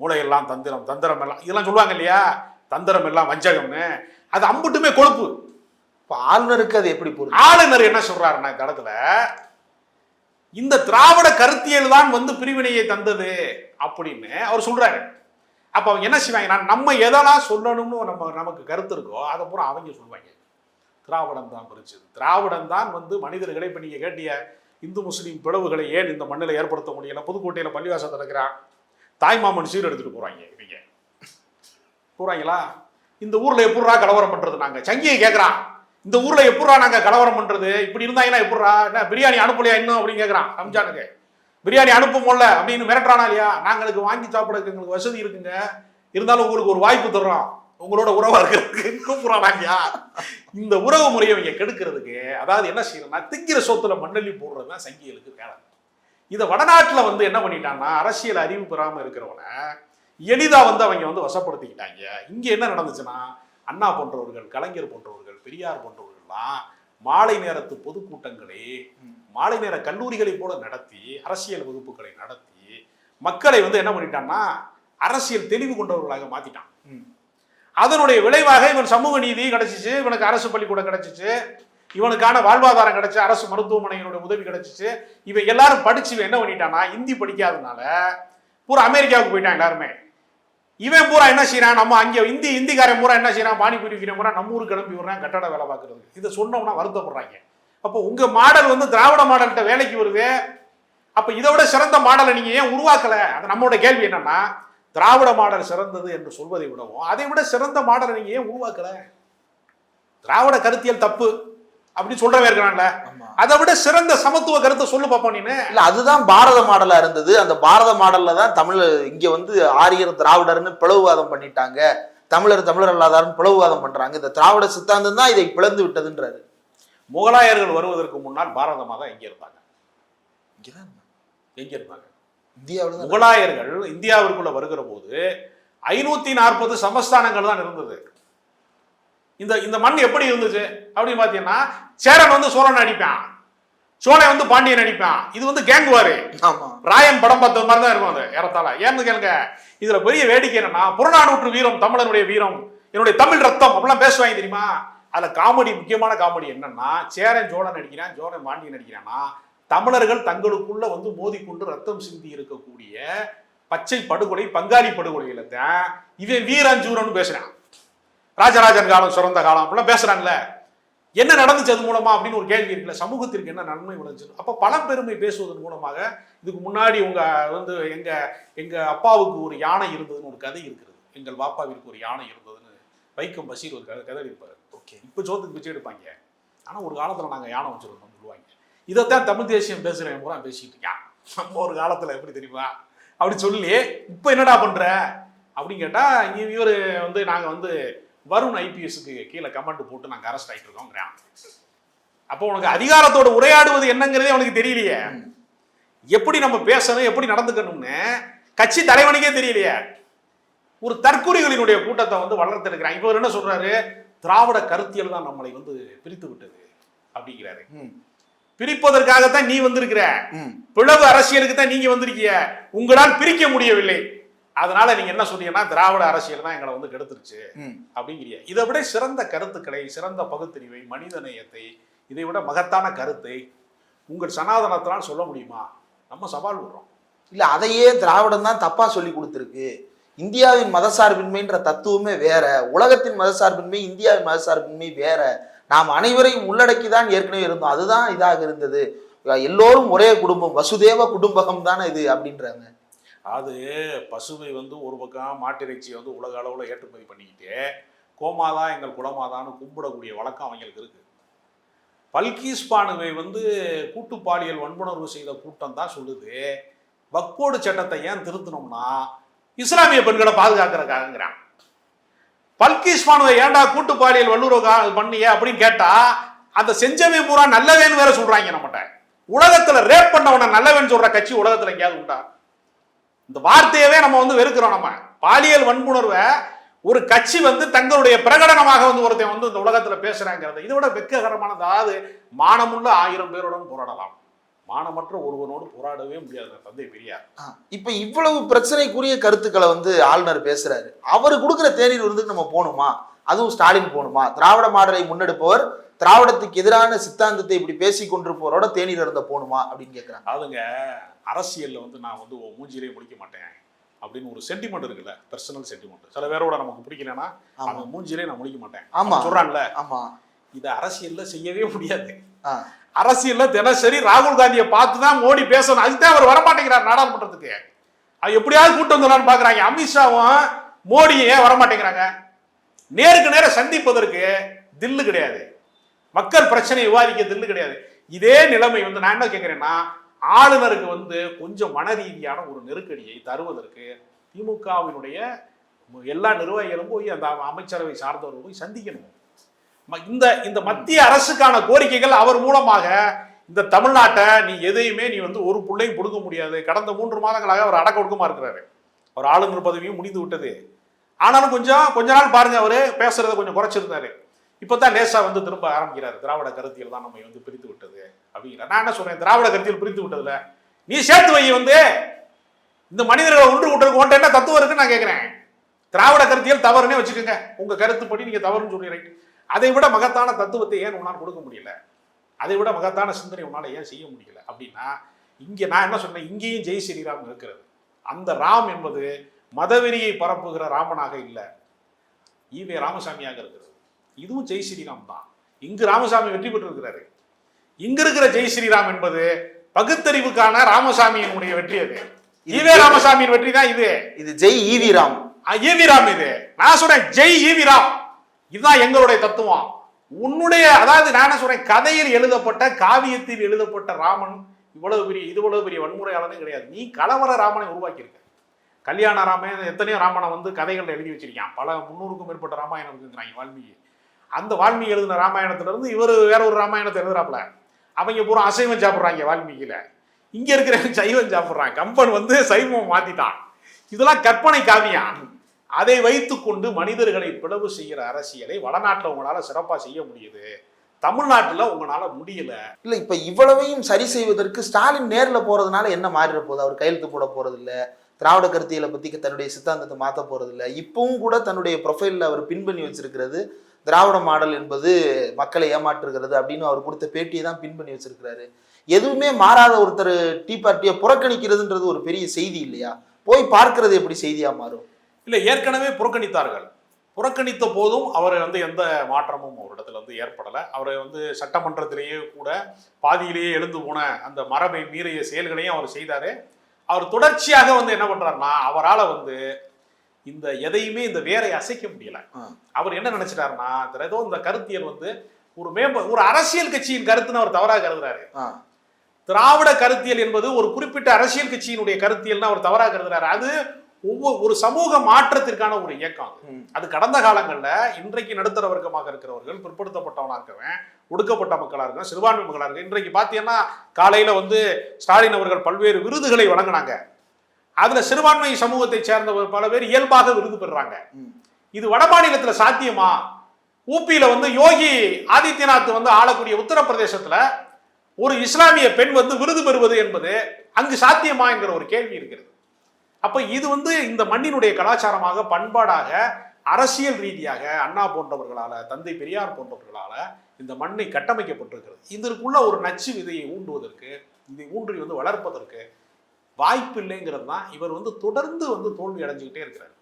மூளையெல்லாம் தந்திரம் தந்திரம் எல்லாம் இதெல்லாம் சொல்லுவாங்க இல்லையா? தந்திரம் எல்லாம் வஞ்சகம்னு. அது அம்புட்டுமே கொழுப்பு. இப்ப ஆளுநருக்கு அது எப்படி பொருள் ஆளுநர் என்ன சொல்றாருன்னா இந்த இடத்துல இந்த திராவிட கருத்தியல் தான் வந்து பிரிவினையை தந்தது அப்படின்னு அவர் சொல்றாரு. அப்ப அவங்க என்ன செய்வாங்க நம்ம எதெல்லாம் சொல்லணும்னு நம்ம நமக்கு கருத்து இருக்கோ அதை பூரா அவங்க சொல்லுவாங்க திராவிடம் தான் பிரிச்சது திராவிடம் தான் வந்து மனிதர்களை இப்ப நீங்க கேட்டிய இந்து முஸ்லீம் பிளவுகளை ஏன் இந்த மண்ணில் ஏற்படுத்த முடியல? புதுக்கோட்டையில பள்ளிவாசம் நடக்கிறான் தாய்மாமன் சீர் எடுத்துட்டு போறாங்க இவங்க. போறாங்களா? இந்த ஊர்ல எப்படிரா கலவரம் பண்றது நாங்க? சங்கியை கேட்குறான் இந்த ஊர்ல எப்படா நாங்க கலவரம் பண்றது? இப்படி இருந்தாங்கன்னா எப்படா என்ன பிரியாணி அனுப்பலையா இன்னும்? அப்படின்னு கேக்குறான் ரம்ஜானுக்கு. பிரியாணி அனுப்புமோல அப்படின்னு மிரட்டுறானா இல்லையா? நாங்களுக்கு வாங்கி சாப்பிடறதுக்கு எங்களுக்கு வசதி இருக்குங்க. இருந்தாலும் உங்களுக்கு ஒரு வாய்ப்பு தர்றோம். உங்களோட உறவா இருக்கிறதுக்கு கூப்பிடுறானாங்கயா இந்த உறவு முறையை இவங்க கெடுக்கிறதுக்கு அதாவது என்ன செய்யணும்னா திங்கிற சொத்துல மண்ணள்ளி போடுறது தான் சங்கிகளுக்கு வேலை. இதை வடநாட்டில் வந்து என்ன பண்ணிட்டாங்கன்னா அரசியல் அறிவு பெறாமல் இருக்கிறவனை எளிதா வந்து அவங்க வந்து வசப்படுத்திக்கிட்டாங்க. இங்கே என்ன நடந்துச்சுன்னா அண்ணா போன்றவர்கள் கலைஞர் போன்றவர்கள் பெரியார் போன்றவர்கள்லாம் மாலை நேரத்து பொதுக்கூட்டங்களை மாலை நேர கல்லூரிகளை போல நடத்தி அரசியல் வகுப்புகளை நடத்தி மக்களை வந்து என்ன பண்ணிட்டான்னா அரசியல் தெளிவு கொண்டவர்களாக மாத்திட்டான். அதனுடைய விளைவாக இவன் சமூக நீதி கிடைச்சிச்சு இவனுக்கு அரசு பள்ளிக்கூடம் கிடைச்சிச்சு இவனுக்கான வாழ்வாதாரம் கிடைச்சு அரசு மருத்துவமனையினுடைய உதவி கிடைச்சிச்சு. இவன் எல்லாரும் படிச்சு இவன் என்ன பண்ணிட்டான்னா ஹிந்தி படிக்காதனால பூரா அமெரிக்காவுக்கு போயிட்டான் எல்லாருமே. இவன் பூரா என்ன செய்யறான் நம்ம அங்கே இந்தி இந்திக்காரன் பூரா என்ன செய்யறான் பானிபூரி விற்கிறவன் பூரா நம்ம ஊருக்கு கிளம்பி விடுறான் கட்டட வேலை பார்க்கறது இதை சொன்னோம்னா வருத்தப்படுறாங்க. அப்போ உங்க மாடல் வந்து திராவிட மாடல்கிட்ட வேலைக்கு வருது. அப்போ இதை விட சிறந்த மாடலை நீங்க ஏன் உருவாக்கல? அது நம்மளோட கேள்வி என்னன்னா திராவிட மாடல் சிறந்தது என்று சொல்வதை விடவும் அதை விட சிறந்த மாடலை நீங்க ஏன் உருவாக்கல? திராவிட கருத்தியல் தப்பு. அப்படி சொல்றவன் இருக்கிறான்ல. அதை விட சிறந்த சமத்துவ கருத்தை சொல்லு பாப்போம் நீனு. இல்ல அதுதான் பாரத மாடலா இருந்தது. அந்த பாரத மாடல்ல தான் தமிழ் இங்க வந்து ஆரியர் திராவிடர்னு பிளவுவாதம் பண்ணிட்டாங்க. தமிழர் தமிழர் அல்லாதார்னு பிளவுவாதம் பண்றாங்க. இந்த திராவிட சித்தாந்தம் தான் இதை பிளந்து விட்டதுன்றாரு. முகலாயர்கள் வருவதற்கு முன்னால் பாரத மாதா எங்க இருந்தாங்க? இங்கதான் எங்க இருந்தாங்க? இந்தியாவில தான் முகலாயர்கள் இந்தியாவிற்குள்ள வருகிற போது ஐநூத்தி நாற்பது சமஸ்தானங்கள் தான் இருந்தது. இந்த இந்த மண் எப்படி இருந்துச்சு? அப்படின்னு பார்த்தீங்கன்னா சேரன் வந்து சோழன் அடிப்பான் சோழன் வந்து பாண்டியன் அடிப்பான் இது வந்து கேங்குவாரு. ஆமா. ராயன் படம் பார்த்த மாதிரி தான் இருக்கும் அது ஏறத்தாழ. ஏன்னு கேளுங்க? இதுல பெரிய வேடிக்கை என்னன்னா புறநானூற்று வீரம் தமிழனுடைய வீரம் என்னுடைய தமிழ் ரத்தம் அப்படிலாம் பேசுவாங்க தெரியுமா? அதுல காமெடி முக்கியமான காமெடி என்னன்னா சேரன் சோழன் அடிக்கிறான் சோழன் பாண்டியன் அடிக்கிறான்னா தமிழர்கள் தங்களுக்குள்ள வந்து மோதிக்கொண்டு ரத்தம் சிந்தி இருக்கக்கூடிய பச்சை படுகொலை பங்காளி படுகொலையில தான் இவன் வீரஞ்சூரன் பேசுறான். ராஜராஜன் காலம் சுரந்த காலம் அப்படிலாம் பேசுறான்ல. என்ன நடந்துச்சு அது மூலமா அப்படின்னு ஒரு கேள்வி இருக்குல்ல. சமூகத்திற்கு என்ன நன்மை விளைஞ்சது? அப்ப பழம்பெருமை பேசுவதன் மூலமாக இதுக்கு முன்னாடி உங்க வந்து எங்க எங்க அப்பாவுக்கு ஒரு யானை இருந்ததுன்னு ஒரு கதை இருக்கிறது எங்கள் பாப்பாவிற்கு ஒரு யானை இருந்ததுன்னு வைக்கம் பஷீர் ஒரு கதை கதை இருப்பாரு ஓகே. இப்போ சோத்துக்கு பிச்சை எடுப்பாங்க. ஆனா ஒரு காலத்துல நாங்க யானை வச்சிருந்தோம் சொல்லுவாங்க. இதைத்தான் தமிழ் தேசியம் பேசுறேன் பூரா பேசிட்டு இருக்கான் நம்ம ஒரு காலத்துல எப்படி தெரியுமா? அப்படி சொல்லி இப்போ என்னடா பண்ற? அப்படின்னு கேட்டா இவர் வந்து நாங்க வந்து வருண் ஐபிஎஸ்க்கு கீழே கமெண்ட் போட்டு நாங்க அரெஸ்ட் ஆயிட்டு இருக்கோங்கிறான் அப்போ உனக்கு அதிகாரத்தோட உரையாடுவது என்னங்கிறதே உனக்கு தெரியலையே. எப்படி நம்ம பேசணும் எப்படி நடந்துக்கணும்னு கட்சி தலைவனுக்கே தெரியலையே. ஒரு தற்குறிகளினுடைய கூட்டத்தை வந்து வளர்த்தெடுக்கிறாங்க இப்போ என்ன சொல்றாரு? திராவிட கருத்தியல் தான் நம்மளை வந்து பிரித்து விட்டது அப்படிங்கிறாரு. பிரிப்பதற்காகத்தான் நீ வந்திருக்கிற. பிளவு அரசியலுக்கு தான் நீங்க வந்திருக்கீங்க உங்களால் பிரிக்க முடியவில்லை. அதனால நீங்க என்ன சொன்னீங்கன்னா திராவிட அரசியல் தான் எங்களை வந்து கெடுத்துருச்சு ம். அப்படிங்கிறிய. இதை விட சிறந்த கருத்துக்களை சிறந்த பகுத்தறிவை மனித நேயத்தை இதை விட மகத்தான கருத்தை உங்கள் சனாதனத்தினால் சொல்ல முடியுமா? நம்ம சவால் விடுறோம். இல்ல அதையே திராவிடம் தான் தப்பா சொல்லி கொடுத்துருக்கு. இந்தியாவின் மதசார்பின்மைன்ற தத்துவமே வேற உலகத்தின் மதசார்பின்மை இந்தியாவின் மதசார்பின்மை வேற. நாம் அனைவரையும் உள்ளடக்கி தான் ஏற்கனவே இருந்தோம். அதுதான் இதாக இருந்தது. எல்லோரும் ஒரே குடும்பம் வசுதேவ குடும்பகம் தானே இது அப்படின்றாங்க. அது பசுவை வந்து ஒரு பக்கம் மாட்டிறைச்சியை வந்து உலக அளவில் ஏற்றுமதி பண்ணிக்கிட்டு கோமாதா எங்கள் குலமாதான்னு கும்பிடக்கூடிய வழக்கம் அவங்களுக்கு இருக்குது பல்கீஸ் பானுவை வந்து கூட்டு பாலியல் வன்புணர்வு செய்த கூட்டம் தான் சொல்லுது. வக்போடு சட்டத்தை ஏன் திருத்தணும்னா இஸ்லாமிய பெண்களை பாதுகாக்கிறக்காகங்கிறான் பல்கீஸ் பானுவை ஏன்டா கூட்டு பாலியல் வல்லுறவு பண்ணிய அப்படின்னு கேட்டா அந்த செஞ்சவன் பூரா நல்லவேன்னு வேற சொல்றாங்க நம்மகிட்ட. உலகத்துல ரேப் பண்ணவன நல்லவன் சொல்ற கட்சி உலகத்துல எங்கேயாவது உண்டா? இந்த வார்த்தையவே நம்ம வந்து வெறுக்கிறோம் நம்ம. பாலியல் வன்புணர்வை ஒரு கட்சி வந்து தங்களுடைய பிரகடனமாக வந்து ஒருத்தன் வந்து இந்த உலகத்துல பேசுறாங்கிறது இதை விட வெக்ககரமான அதாவது மானமுள்ள ஆயிரம் பேருடன் போராடலாம். மானமற்ற ஒருவனோடு போராடவே முடியாது தந்தை பெரியார். இப்ப இவ்வளவு பிரச்சனைக்குரிய கருத்துக்களை வந்து ஆளுநர் பேசுறாரு. அவர் கொடுக்குற தேநீர் விருந்துக்கு நம்ம போகணுமா? அதுவும் ஸ்டாலின் போகணுமா? திராவிட மாடலை முன்னெடுப்பவர் திராவிடத்துக்கு எதிரான சித்தாந்தத்தை இப்படி பேசி கொண்டிருப்பவரோட தேநீர் இருந்த போகணுமா அப்படின்னு கேட்கிறாங்க அதுங்க அரசியல்ல வந்து நான் வந்து மூஞ்சிலே முடிக்க மாட்டேன் அப்படின்னு ஒரு சென்டிமெண்ட் இருக்குல்ல பர்சனல் சென்டிமெண்ட் சில பேரோட நமக்கு பிடிக்கலன்னா அவன் மூஞ்சிலே நான் முடிக்க மாட்டேன். ஆமா. சொல்றான்ல ஆமா. இதை அரசியல்ல செய்யவே முடியாது. அரசியல்ல தினசரி ராகுல் காந்தியை பார்த்து தான் மோடி பேசணும். அதுதான் அவர் வரமாட்டேங்கிறார் நாடாளுமன்றத்துக்கு. அது எப்படியாவது கூட்டம் வந்துடலாம்னு பாக்குறாங்க. அமித்ஷாவும் மோடியும் ஏன் வரமாட்டேங்கிறாங்க? நேருக்கு நேர சந்திப்பதற்கு தில்லு கிடையாது. மக்கள் பிரச்சனையை விவாதிக்கிறதுன்னு கிடையாது. இதே நிலைமை வந்து நான் என்ன கேட்குறேன்னா ஆளுநருக்கு வந்து கொஞ்சம் மன ரீதியான ஒரு நெருக்கடியை தருவதற்கு திமுகவினுடைய எல்லா நிர்வாகிகளும் போய் அந்த அமைச்சரவை சார்ந்தவர்கள் போய் சந்திக்கணும். ம- இந்த இந்த மத்திய அரசுக்கான கோரிக்கைகள் அவர் மூலமாக இந்த தமிழ்நாட்டை நீ எதையுமே நீ வந்து ஒரு பிள்ளையும் கொடுக்க முடியாது. கடந்த மூன்று மாதங்களாக அவர் அடக்க ஒடுக்கமாக இருக்கிறாரு. அவர் ஆளுநர் பதவியும் முடிந்து விட்டது. ஆனாலும் கொஞ்சம் கொஞ்ச நாள் பாருங்க அவர் பேசுறதை கொஞ்சம் குறைச்சிருந்தாரு. இப்போ தான் லேசா வந்து திரும்ப ஆரம்பிக்கிறார். திராவிட கருத்தியல் தான் நம்ம வந்து பிரித்து விட்டது அப்படிங்கிற நான் என்ன சொல்கிறேன் திராவிட கருத்தியல் பிரித்து விட்டதில்ல நீ சேர்த்து வை வந்து. இந்த மனிதர்களை ஒன்று கூட்டுறதுக்கு உன்ட்ட என்ன தத்துவம் இருக்குன்னு நான் கேட்குறேன் திராவிட கருத்தியல் தவறுனே வச்சுக்கோங்க. உங்கள் கருத்துப்படி நீங்கள் தவறுன்னு சொல்லி ரைட் அதை விட மகத்தான தத்துவத்தை ஏன் உன்னால் கொடுக்க முடியல? அதை விட மகத்தான சிந்தனை உன்னால் ஏன் செய்ய முடியல? அப்படின்னா இங்கே நான் என்ன சொன்னேன் இங்கேயும் ஜெய் ஸ்ரீராம் இருக்கிறது. அந்த ராம் என்பது மதவெறியை பரப்புகிற ராமனாக இல்லை. ஈவே ராமசாமியாக இருக்கிறது. இதுவும் ஜெய் ஸ்ரீராம் தான். இங்கு ராமசாமி வெற்றி பெற்றிருக்கிறாரு. இங்க இருக்கிற ஜெய் ஸ்ரீராம் என்பது பகுத்தறிவுக்கான ராமசாமியினுடைய வெற்றி அது. ஈவே ராமசாமியின் வெற்றி தான் இது. இது ஜெய் ஈவி ராம். ஈவி ராம் இது. நான் சொல்றேன் ஜெய் ஈவி ராம். இதுதான் எங்களுடைய தத்துவம். உன்னுடைய அதாவது நான் சொல்றேன் கதையில் எழுதப்பட்ட காவியத்தில் எழுதப்பட்ட ராமன் இவ்வளவு பெரிய இது இவ்வளவு பெரிய வன்முறையாளனே கிடையாது. நீ கலவர ராமனை உருவாக்கியிருக்க. கல்யாண ராமன் எத்தனையோ ராமனை வந்து கதைகள் எழுதி வச்சிருக்கான். பல முன்னூறுக்கும் மேற்பட்ட ராமாயணம் இருக்குங்கிறாங்க வால்மீகி அந்த வால்மீகி எழுதின ராமாயணத்திலிருந்து இவர் வேற ஒரு ராமாயணத்தை எழுதுறாப்புல. அவங்க பூரா அசைவம் சாப்பிட்றாங்க வால்மீகியில். இங்கே இருக்கிற சைவம் சாப்பிட்றான் கம்பன் வந்து சைவம் மாற்றிட்டான் இதெல்லாம் கற்பனை காவியம் அதை வைத்துக்கொண்டு மனிதர்களை பிளவு செய்கிற அரசியலை வடநாட்டில் உங்களால் சிறப்பாக செய்ய முடியுது. தமிழ்நாட்டில் உங்களால் முடியல. இல்லை இப்போ இவ்வளவையும் சரி செய்வதற்கு ஸ்டாலின் நேரில் போகிறதுனால என்ன மாறிட போகுது? அவர் கையெழுத்து போட போகிறதில்ல திராவிட கருத்தியலை பற்றி தன்னுடைய சித்தாந்தத்தை மாற்ற போகிறதில்ல இப்போவும் இப்பவும் கூட தன்னுடைய ப்ரொஃபைலில் அவர் பின் பண்ணி வச்சிருக்கிறது திராவிட மாடல் என்பது மக்களை ஏமாற்றுகிறது அப்படின்னு அவர் கொடுத்த பேட்டியை தான் பின் பண்ணி வச்சிருக்கிறாரு. எதுவுமே மாறாத ஒருத்தர் டீ பார்ட்டியை புறக்கணிக்கிறதுன்றது ஒரு பெரிய செய்தி இல்லையா? போய் பார்க்கறது எப்படி செய்தியா மாறும்? இல்லை ஏற்கனவே புறக்கணித்தார்கள். புறக்கணித்த போதும் அவர் வந்து எந்த மாற்றமும் அவரிடத்துல வந்து ஏற்படலை. அவரை வந்து சட்டமன்றத்திலேயே கூட பாதியிலேயே எழுந்து போன அந்த மரபை மீறிய செயல்களையும் அவர் செய்தாரு. அவர் தொடர்ச்சியாக வந்து என்ன பண்றாருன்னா அவரால் வந்து இந்த எதையுமே இந்த வேரை அசைக்க முடியல. அவர் என்ன நினைச்சிட்டாருன்னா ஏதோ இந்த கருத்தியல் வந்து ஒரு மேம்ப ஒரு அரசியல் கட்சியின் கருத்துன்னு அவர் தவறாக கருதுறாரு. திராவிட கருத்தியல் என்பது ஒரு குறிப்பிட்ட அரசியல் கட்சியினுடைய கருத்தியல்னு அவர் தவறாக கருதுறாரு. அது ஒவ்வொரு ஒரு சமூக மாற்றத்திற்கான ஒரு இயக்கம் அது. கடந்த காலங்கள்ல இன்றைக்கு நடுத்தர வர்க்கமாக இருக்கிறவர்கள் பிற்படுத்தப்பட்டவனா இருக்கவன் ஒடுக்கப்பட்ட மக்களா இருக்க சிறுபான்மை மக்களா இருக்க இன்றைக்கு பாத்தீங்கன்னா காலையில வந்து ஸ்டாலின் அவர்கள் பல்வேறு விருதுகளை வழங்கினாங்க. அதுல சிறுபான்மை சமூகத்தை சேர்ந்தவர் பல பேர் இயல்பாக விருது பெறுறாங்க. இது வட மாநிலத்துல சாத்தியமா? ஊபியில வந்து யோகி ஆதித்யநாத் வந்து ஆளக்கூடிய உத்தரப்பிரதேசத்துல ஒரு இஸ்லாமிய பெண் வந்து விருது பெறுவது என்பது அங்கு சாத்தியமா என்கிற ஒரு கேள்வி இருக்கிறது. அப்ப இது வந்து இந்த மண்ணினுடைய கலாச்சாரமாக பண்பாடாக அரசியல் ரீதியாக அண்ணா போன்றவர்களால தந்தை பெரியார் போன்றவர்களால இந்த மண்ணை கட்டமைக்கப்பட்டிருக்கிறது. இதற்குள்ள ஒரு நச்சு விதையை ஊண்டுவதற்கு இதை ஊன்றி வந்து வளர்ப்பதற்கு வாய்ப்பு இல்லைங்கிறது தான் இவர் வந்து தொடர்ந்து வந்து தோல்வி அடைஞ்சுக்கிட்டே இருக்கிறார்.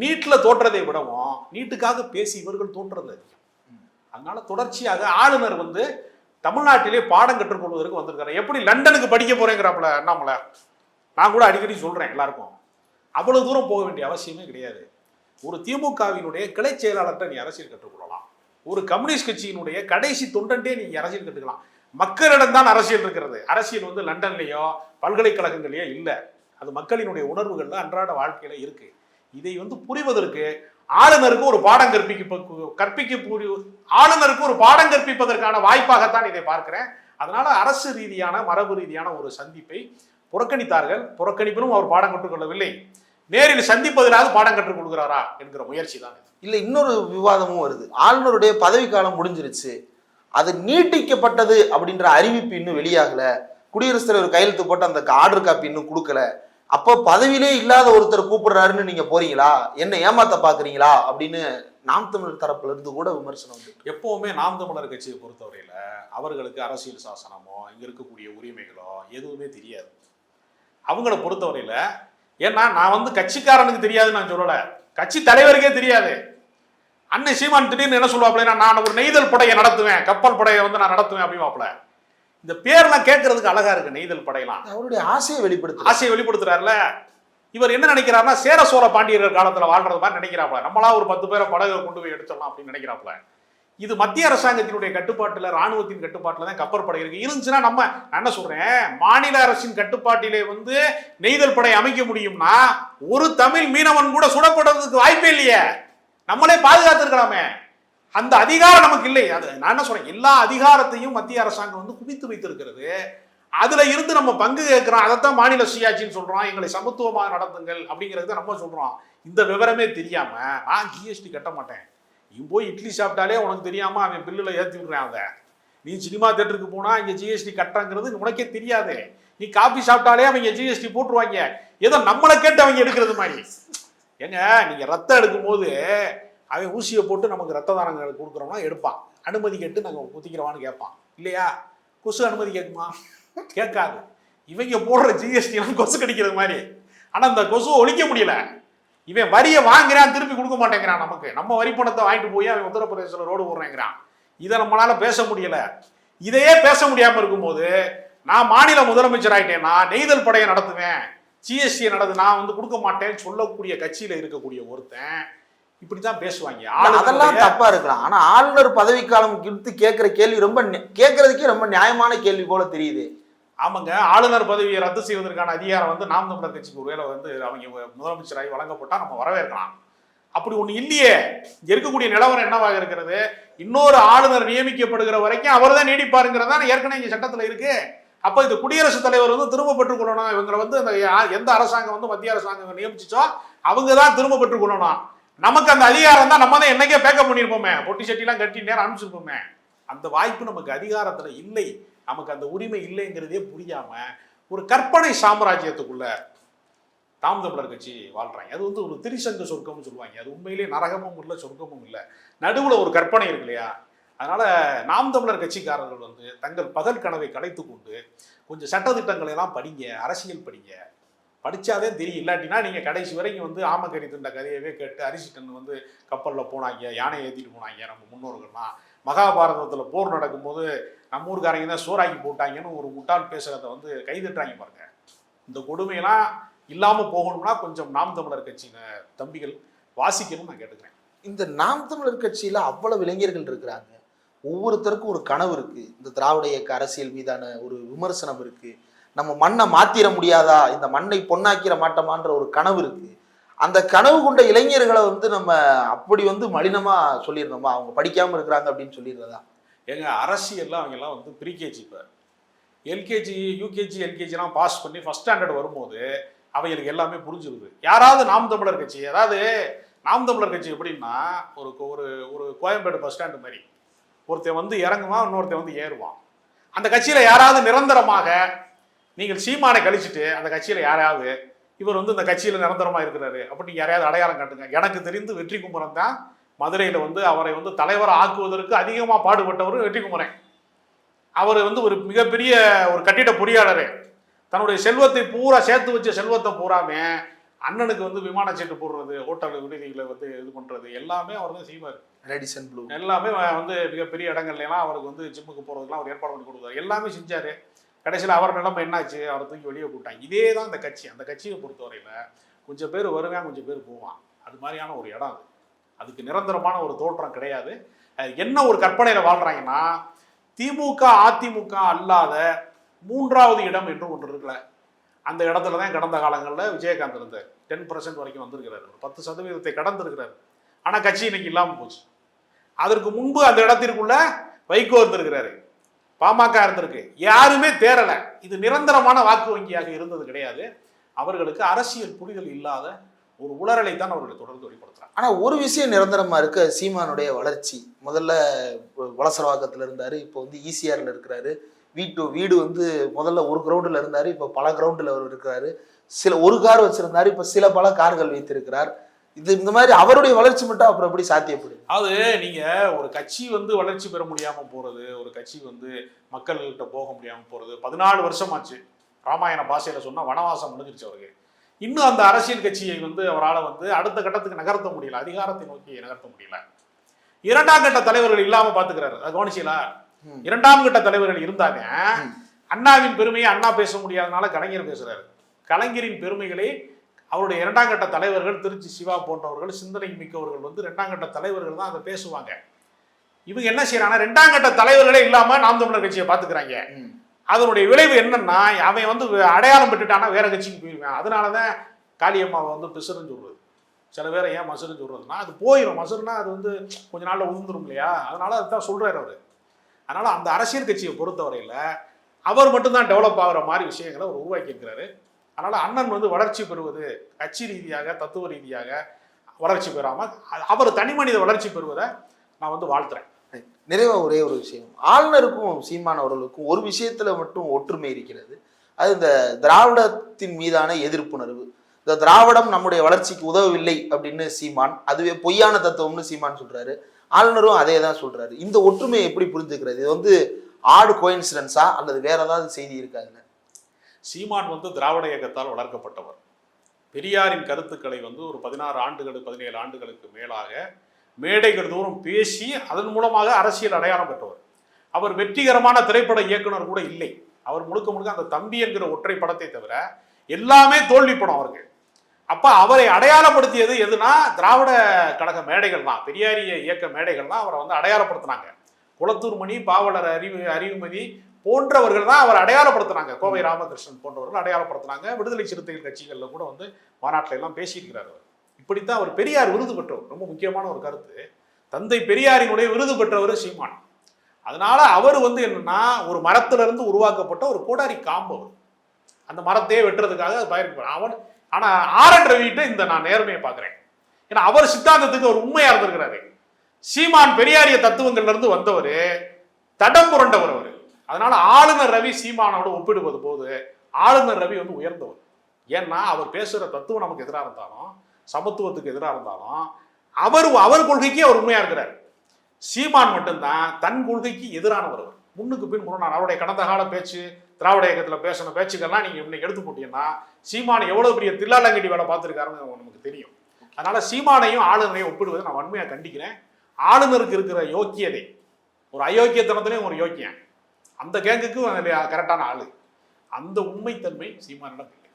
நீட்டில் தோற்றதை விடவும் நீட்டுக்காக பேசி இவர்கள் தோன்றது அதிகம் அதனால தொடர்ச்சியாக ஆளுநர் வந்து தமிழ்நாட்டிலே பாடம் கற்றுக்கொள்வதற்கு வந்திருக்காரு. எப்படி லண்டனுக்கு படிக்க போறேங்கிறாப்புல அண்ணாமலை? நான் கூட அடிக்கடி சொல்றேன் எல்லாருக்கும். அவ்வளவு தூரம் போக வேண்டிய அவசியமே கிடையாது. ஒரு திமுகவினுடைய கிளை செயலாளர்கிட்ட நீ அரசியல் கற்றுக்கொள்ளலாம் ஒரு கம்யூனிஸ்ட் கட்சியினுடைய கடைசி தொண்டன்டே நீ அரசியல் கற்றுக்கலாம் மக்களிடம் தான் அரசியல் இருக்கிறது. அரசியல் வந்து லண்டன்லேயோ பல்கலைக்கழகங்களையோ இல்லை. அது மக்களினுடைய உணர்வுகள்ல அன்றாட வாழ்க்கையில இருக்கு. இதை வந்து புரிவதற்கு ஆளுநருக்கு ஒரு பாடம் கற்பிக்க கற்பிக்க ஆளுநருக்கு ஒரு பாடம் கற்பிப்பதற்கான வாய்ப்பாகத்தான் இதை பார்க்கிறேன். அதனால அரசு ரீதியான மரபு ரீதியான ஒரு சந்திப்பை புறக்கணித்தார்கள். புறக்கணிப்பிலும் அவர் பாடம் கற்றுக்கொள்ளவில்லை நேரில் சந்திப்பதிலாவது பாடம் கற்றுக் கொடுக்கிறாரா என்கிற முயற்சி தான் இல்லை இன்னொரு விவாதமும் வருது. ஆளுநருடைய பதவி காலம் முடிஞ்சிருச்சு. அது நீட்டிக்கப்பட்டது அப்படின்ற அறிவிப்பு இன்னும் வெளியாகல. குடியரசுத் தலைவர் கையெழுத்து போட்டு அந்த ஆர்டர் காப்பி இன்னும் கொடுக்கல. அப்போ பதவியிலே இல்லாத ஒருத்தர் கூப்பிடுறாருன்னு நீங்க போறீங்களா? என்ன ஏமாத்த பாக்குறீங்களா? அப்படின்னு நாம் தமிழர் தரப்புல இருந்து கூட விமர்சனம் வந்து எப்பவுமே நாம் தமிழர் கட்சியை பொறுத்தவரையில அவர்களுக்கு அரசியல் சாசனமோ இங்க இருக்கக்கூடிய உரிமைகளோ எதுவுமே தெரியாது. அவங்கள பொறுத்தவரையில ஏன்னா நான் வந்து கட்சிக்காரனுக்கு தெரியாதுன்னு நான் சொல்லல. கட்சி தலைவருக்கே தெரியாது. அன்னை சீமான் திடீர்னு என்ன சொல்லுவாப்ல நான் ஒரு நெய்தல் படையை நடத்துவேன். கப்பல் படையை வந்து நான் நடத்துவேன் அப்படிவாப்ல இந்த பேர்லாம் கேட்கறதுக்கு அழகா இருக்கு நெய்தல் படையெல்லாம். அவருடைய ஆசையை வெளிப்படுத்த ஆசையை வெளிப்படுத்துறாருல. இவர் என்ன நினைக்கிறாருன்னா சேர சோழ பாண்டியர்கள் காலத்துல வாழ்றது மாதிரி நினைக்கிறாப்ல நம்மளா ஒரு பத்து பேரை படகு கொண்டு போய் எடுத்துடலாம் அப்படின்னு நினைக்கிறாப்ல இது மத்திய அரசாங்கத்தினுடைய கட்டுப்பாட்டுல ராணுவத்தின் கட்டுப்பாட்டுல தான் கப்பற்படை இருக்கு. இருந்துச்சுன்னா நம்ம நான் என்ன சொல்றேன்? மாநில அரசின் கட்டுப்பாட்டிலே வந்து நெய்தல் படை அமைக்க முடியும்னா ஒரு தமிழ் மீனவன் கூட சுடப்படுறதுக்கு வாய்ப்பே இல்லையே. நம்மளே பாதுகாத்திருக்கலாமே. அந்த அதிகாரம் நமக்கு இல்லை. அது நான் என்ன சொல்றேன்? எல்லா அதிகாரத்தையும் மத்திய அரசாங்கம் வந்து குவித்து வைத்திருக்கிறது. அதுல இருந்து நம்ம பங்கு கேட்கிறோம். அதைத்தான் மாநில சுயாட்சின்னு சொல்றோம். எங்களை சமத்துவமாக நடத்துங்கள் அப்படிங்கறத நம்ம சொல்றோம். இந்த விவரமே தெரியாம நான் ஜிஎஸ்டி கட்ட மாட்டேன். நீ போய் இட்லி சாப்பிட்டாலே உனக்கு தெரியாம அவன் பில்லுல ஏற்றி விடுறான் அதை. நீ சினிமா தேட்டருக்கு போனா இங்க ஜிஎஸ்டி கட்டுறங்கிறது உனக்கே தெரியாது. நீ காபி சாப்பிட்டாலே அவங்க ஜிஎஸ்டி போட்டுருவாங்க. ஏதோ நம்மளை கேட்டு அவங்க எடுக்கிறது மாதிரி. ஏங்க நீங்கள் ரத்தம் எடுக்கும்போது அவன் ஊசியை போட்டு நமக்கு ரத்த தானங்கள் கொடுக்குறோம்னா எடுப்பான். அனுமதி கேட்டு நாங்கள் குத்திக்கிறவான்னு கேட்பான். இல்லையா? கொசு அனுமதி கேட்குமா? கேட்காது. இவங்க போடுற ஜிஎஸ்டி கொசு கடிக்கிறது மாதிரி. ஆனால் இந்த கொசுவை ஒழிக்க முடியல. இவன் வரியை வாங்குறான் திருப்பி கொடுக்க மாட்டேங்கிறான் நமக்கு. நம்ம வரி பணத்தை வாங்கிட்டு போய் அவன் உத்தரப்பிரதேசத்தில் ரோடு போடுறேங்கிறான். இதை நம்மளால பேச முடியல. இதையே பேச முடியாமல் இருக்கும்போது நான் மாநில முதலமைச்சர் ஆகிட்டேன்னா நெய்தல் படையை நடத்துவேன். ஜிஎஸ்டியை நடத்து நான் வந்து கொடுக்க மாட்டேன்னு சொல்லக்கூடிய கட்சியில இருக்கக்கூடிய ஒருத்தன் இப்படித்தான் பேசுவாங்க. இல்ல, அதெல்லாம் தப்பா இருக்கலாம் ஆனா ஆளுநர் பதவிக்காலம் குறித்து கேட்கிற கேள்வி ரொம்ப கேட்கறதுக்கே ரொம்ப நியாயமான கேள்வி போல தெரியுது. ஆமாங்க ஆளுநர் பதவியை ரத்து செய்வதற்கான அதிகாரம் வந்து நாம் தமிழர் கட்சிக்கு ஒருவேளை வந்து அவங்க முதலமைச்சராகி வழங்கப்பட்டா நம்ம வரவேற்கலாம். அப்படி ஒண்ணு இல்லையே. இங்க இருக்கக்கூடிய நிலவரம் என்னவாக இருக்கிறது? இன்னொரு ஆளுநர் நியமிக்கப்படுகிற வரைக்கும் அவர் தான் நீடிப்பாருங்கிறதா ஏற்கனவே இங்க சட்டத்துல இருக்கு. அப்போ இந்த குடியரசுத் தலைவர் வந்து திரும்ப பெற்றுக்கொள்ளணும். இவங்களை வந்து அந்த எந்த அரசாங்கம் வந்து மத்திய அரசாங்கம் நியமிச்சிச்சோ அவங்க தான் திரும்ப பெற்றுக்கொள்ளணும். நமக்கு அந்த அதிகாரம் தான் நம்ம தான் என்னைக்கே பேக்கப் பண்ணியிருப்போமே. பொட்டி சட்டிலாம் கட்டி நேரம் அனுப்பிச்சிருப்போமே. அந்த வாய்ப்பு நமக்கு அதிகாரத்தில் இல்லை. நமக்கு அந்த உரிமை இல்லைங்கிறதே புரியாமல் ஒரு கற்பனை சாம்ராஜ்யத்துக்குள்ள தாம் தமிழர் கட்சி வாழ்றாங்க. அது வந்து ஒரு திரிசங்க சொர்க்கம்னு சொல்லுவாங்க. அது உண்மையிலேயே நரகமும் இல்லை சொர்க்கமும் இல்லை. நடுவில் ஒரு கற்பனை இருக்கு இல்லையா? அதனால் நாம் தமிழர் கட்சிக்காரர்கள் வந்து தங்கள் பகல் கனவை கலைத்து கொண்டு கொஞ்சம் சட்டத்திட்டங்களை எல்லாம் படிங்க அரசியல் படிங்க. படிச்சாதே தெரியும். இல்லாட்டினா நீங்கள் கடைசி வரைக்கும் வந்து ஆமக்கறி திண்ட கதையவே கேட்டு அரிசி டன் வந்து கப்பலில் போனாங்க யானையை ஏற்றிட்டு போனாங்க நம்ம முன்னோர்கள்லாம். மகாபாரதத்தில் போர் நடக்கும்போது நம்ம ஊருக்காரங்க தான் சோறாக்கி போட்டாங்கன்னு ஒரு முட்டாள் பேசுகிறத வந்து கைதட்டுறாங்க பாருங்க. இந்த கொடுமையெல்லாம் இல்லாமல் போகணும்னா கொஞ்சம் நாம் தமிழர் கட்சியின தம்பிகள் வாசிக்கணும்னு நான் கேட்டுக்கிறேன். இந்த நாம் தமிழர் கட்சியில் அவ்வளவு இளைஞர்கள் இருக்கிறாங்க. ஒவ்வொருத்தருக்கும் ஒரு கனவு இருக்கு. இந்த திராவிட இயக்க அரசியல் மீதான ஒரு விமர்சனம் இருக்கு. நம்ம மண்ணை மாத்திர முடியாதா? இந்த மண்ணை பொன்னாக்கிற மாட்டோமான்ற ஒரு கனவு இருக்கு. அந்த கனவு கொண்ட இளைஞர்களை வந்து நம்ம அப்படி வந்து மலினமா சொல்லிடணுமா? அவங்க படிக்காம இருக்கிறாங்க அப்படின்னு சொல்லிடுறதா? எங்க அரசியல்லாம் அவங்க எல்லாம் வந்து ப்ரீகேஜி இப்போ. எல்கேஜி யூகேஜி எல்கேஜிலாம் பாஸ் பண்ணி ஃபர்ஸ்ட் ஸ்டாண்டர்ட் வரும்போது அவைகளுக்கு எல்லாமே புரிஞ்சிருது. யாராவது நாம் தமிழர் கட்சி அதாவது நாம் தமிழர் கட்சி எப்படின்னா ஒரு ஒரு ஒரு கோயம்பேடு பஸ் ஸ்டாண்டு மாதிரி. ஒருத்தன் வந்து இறங்குவான் இன்னொருத்தன் வந்து ஏறுவான். அந்த கட்சியில் யாராவது நிரந்தரமாக நீங்கள் சீமானை கழிச்சிட்டு அந்த கட்சியில் யாராவது இவர் வந்து இந்த கட்சியில் நிரந்தரமாக இருக்கிறாரு அப்படின்னு யாரையாவது அடையாளம் காட்டுங்க. எனக்கு தெரிந்து வெற்றி குமரன் தான் மதுரையில் வந்து அவரை வந்து தலைவரை ஆக்குவதற்கு அதிகமாக பாடுபட்டவர் வெற்றி குமரன். அவர் வந்து ஒரு மிகப்பெரிய ஒரு கட்டிட பொறியாளர். தன்னுடைய செல்வத்தை பூரா சேர்த்து வச்ச செல்வத்தை பூராமே அண்ணனுக்கு வந்து விமான சீட்டு போடுறது ஹோட்டல் விடுதிகளை வந்து இது பண்ணுறது எல்லாமே அவர் தான் செய்வார். ரெடிசன் ப்ளூ எல்லாமே வந்து மிகப்பெரிய இடங்கள்லாம் அவருக்கு வந்து ஜிம்முக்கு போகிறதுக்குலாம் அவர் ஏற்பாடு பண்ணி கொடுத்தாரு. எல்லாமே செஞ்சார். கடைசியில் அவர் நிலைமை என்னாச்சு? அவரை தூக்கி வெளியே கூட்டாங்க இதே தான் அந்த கட்சி. அந்த கட்சியை பொறுத்தவரையில் கொஞ்சம் பேர் வருவான் கொஞ்சம் பேர் போவான். அது மாதிரியான ஒரு இடம் அது. அதுக்கு நிரந்தரமான ஒரு தோற்றம் கிடையாது. என்ன ஒரு கற்பனையில் வாழ்கிறாங்கன்னா திமுக அதிமுக அல்லாத மூன்றாவது இடம் என்று ஒன்று இருக்குல்ல அந்த இடத்துல தான் கடந்த காலங்களில் விஜயகாந்த் இருந்தார். டென் பர்சன்ட் வரைக்கும் வந்திருக்கிறாரு. ஒரு பத்து சதவீதத்தை கடந்திருக்கிறார். ஆனால் கட்சி இன்னைக்கு இல்லாமல் போச்சு. அதற்கு முன்பு அந்த இடத்திற்குள்ள வைகோ இருந்திருக்கிறாரு. பாமக இருந்திருக்கு. யாருமே தேரலை இது நிரந்தரமான வாக்கு வங்கியாக இருந்தது கிடையாது. அவர்களுக்கு அரசியல் புரிதல் இல்லாத ஒரு உளறலை தான் அவர்கள் தொடர்ந்து வெளிப்படுத்துறாங்க. ஆனால் ஒரு விஷயம் நிரந்தரமாக இருக்கு. சீமானுடைய வளர்ச்சி. முதல்ல வளசரவாக்கத்தில் இருந்தார். இப்போ வந்து ஈசிஆரில் இருக்கிறாரு. வீட்டு வீடு வந்து முதல்ல ஒரு கிரவுண்டில் இருந்தார். இப்போ பல கிரவுண்டில் அவர் இருக்கிறாரு. சில ஒரு கார் வச்சுருந்தார். இப்போ சில பல கார்கள் வைத்திருக்கிறார். இது இந்த மாதிரி அவருடைய வளர்ச்சி மட்டும் அப்புறம் எப்படி சாத்தியப்படுது அது நீங்க ஒரு கட்சி வந்து வளர்ச்சி பெற முடியாம போறது ஒரு கட்சி வந்து மக்கள்கிட்ட போக முடியாம போறது பதினாலு வருஷமாச்சு. ராமாயண பாஷையில சொன்னா வனவாசம் முடிஞ்சிருச்சு அவருக்கு. இன்னும் அந்த அரசியல் கட்சியை வந்து அவரால் வந்து அடுத்த கட்டத்துக்கு நகர்த்த முடியல அதிகாரத்தை நோக்கி நகர்த்த முடியல. இரண்டாம் கட்ட தலைவர்கள் இல்லாம பாத்துக்கிறாரு. அது கவனிச்சீங்களா. இரண்டாம் கட்ட தலைவர்கள் இருந்தாங்க. அண்ணாவின் பெருமையை அண்ணா பேச முடியாதனால கலைஞர் பேசுறாரு. கலைஞரின் பெருமைகளை அவருடைய இரண்டாம் கட்ட தலைவர்கள் திருச்சி சிவா போன்றவர்கள் சிந்தனை மிக்கவர்கள் வந்து இரண்டாம் கட்ட தலைவர்கள் தான் அதை பேசுவாங்க. இவங்க என்ன செய்யறாங்கன்னா ரெண்டாம் கட்ட தலைவர்களே இல்லாம நாம் தமிழர் கட்சியை பாத்துக்கிறாங்க. அதனுடைய விளைவு என்னன்னா அவன் வந்து அடையாளம் பெற்றுட்டானா வேற கட்சிக்கு போயிருவான். அதனாலதான் காளியம்மாவை வந்து பிசுறுன்னு சொல்றது. சில பேரை ஏன் மசுறுன்னு சொல்றதுன்னா அது போயிடும் மசுறுனா அது வந்து கொஞ்ச நாள்ல உந்துரும் இல்லையா? அதனால அதுதான் சொல்றாரு அவரு. அதனால அந்த அரசியல் கட்சியை பொறுத்தவரையில அவர் மட்டும்தான் டெவலப் ஆகுற மாதிரி விஷயங்களை அவர் உருவாக்கி இருக்கிறாரு அதனால் அண்ணன் வந்து வளர்ச்சி பெறுவது கட்சி ரீதியாக தத்துவ ரீதியாக வளர்ச்சி பெறாமல் அவர் தனி மனித வளர்ச்சி பெறுவதை நான் வந்து வாழ்த்துறேன். நிறைவா ஒரே ஒரு விஷயம். ஆளுநருக்கும் சீமான் அவர்களுக்கும் ஒரு விஷயத்துல மட்டும் ஒற்றுமை இருக்கிறது. அது இந்த திராவிடத்தின் மீதான எதிர்ப்புணர்வு. இந்த திராவிடம் நம்முடைய வளர்ச்சிக்கு உதவவில்லை அப்படின்னு சீமான் அதுவே பொய்யான தத்துவம்னு சீமான் சொல்றாரு. ஆளுநரும் அதே தான் சொல்றாரு. இந்த ஒற்றுமையை எப்படி புரிஞ்சுக்கிறது? இது வந்து ஆடு கோயின்சிடன்ஸா அல்லது வேற ஏதாவது செய்தி இருக்காதுல்ல சீமான் வந்து திராவிட இயக்கத்தால் வளர்க்கப்பட்டவர். பெரியாரின் கருத்துக்களை வந்து ஒரு பதினாறு ஆண்டுகள் பதினேழு ஆண்டுகளுக்கு மேலாக மேடைகள் தோறும் பேசி அதன் மூலமாக அரசியல் அடையாளம் பெற்றவர். அவர் வெற்றிகரமான திரைப்பட இயக்குனர் கூட இல்லை. அவர் முழுக்க முழுக்க அந்த தம்பி என்கிற ஒற்றை படத்தை தவிர எல்லாமே தோல்வி படம் அவருக்கு. அப்போ அவரை அடையாளப்படுத்தியது எதுனா திராவிட கழக மேடைகள் தான். பெரியாரிய இயக்க மேடைகள் தான் அவரை வந்து அடையாளப்படுத்தினாங்க. குளத்தூர் மணி பாவலர் அறிவு அறிவுமதி போன்றவர்கள் தான் அவர் அடையாளப்படுத்தினாங்க. கோவை ராமகிருஷ்ணன் போன்றவர்கள் அடையாளப்படுத்தினாங்க. விடுதலை சிறுத்தைகள் கட்சிகளில் கூட வந்து மாநாட்டில் எல்லாம் பேசியிருக்கிறார் அவர். இப்படித்தான் அவர் பெரியார் விருது பெற்றவர். ரொம்ப முக்கியமான ஒரு கருத்து. தந்தை பெரியாரினுடைய விருது பெற்றவர் சீமான். அதனால அவர் வந்து என்னன்னா ஒரு மரத்திலிருந்து உருவாக்கப்பட்ட ஒரு கோடாரி காம்பு அவர். அந்த மரத்தையே வெட்டுறதுக்காக அது பயிர்க்கு அவன் ஆனா ஆரன் ரவிட்ட இந்த நான் நேர்மையை பார்க்குறேன். ஏன்னா அவர் சித்தாந்தத்துக்கு ஒரு உண்மையா இருந்திருக்கிறாரு. சீமான் பெரியாரிய தத்துவங்கள்ல இருந்து வந்தவர் தடம் புரண்டவர் அவர். அதனால ஆளுநர் ரவி சீமானோட ஒப்பிடுவது போது ஆளுநர் ரவி வந்து உயர்ந்தவர். ஏன்னா அவர் பேசுகிற தத்துவம் நமக்கு எதிராக இருந்தாலும் சமத்துவத்துக்கு எதிராக இருந்தாலும் அவர் அவர் கொள்கைக்கு அவர் உண்மையாக இருக்கிறார். சீமான் மட்டும்தான் தன் கொள்கைக்கு எதிரானவர் அவர். முன்னுக்கு பின் முன்னாள் அவருடைய கடந்த கால பேச்சு திராவிட இயக்கத்தில் பேசின பேச்சுக்கள்லாம் நீங்கள் இன்னைக்கு எடுத்து போட்டீங்கன்னா சீமான் எவ்வளோ பெரிய தில்லாலங்கடி வேலை பார்த்துருக்காருன்னு நமக்கு தெரியும். அதனால சீமானையும் ஆளுநரையும் ஒப்பிடுவதை நான் உண்மையாக கண்டிக்கிறேன். ஆளுநருக்கு இருக்கிற யோக்கியதை ஒரு அயோக்கியத்தனத்துலேயும் ஒரு யோக்கியம் அந்த கேங்குக்கு கரெக்டான ஆள். அந்த உண்மைத்தன்மை சீமானிடம் இல்லை.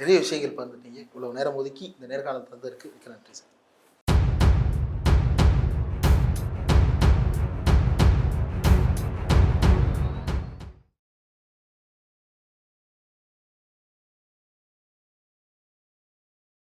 நிறைய விஷயங்கள் பார்த்துட்டீங்க இவ்வளோ நேரம் ஒதுக்கி இந்த நேர்காணல் தந்ததற்கு மிக்க நன்றி சார்.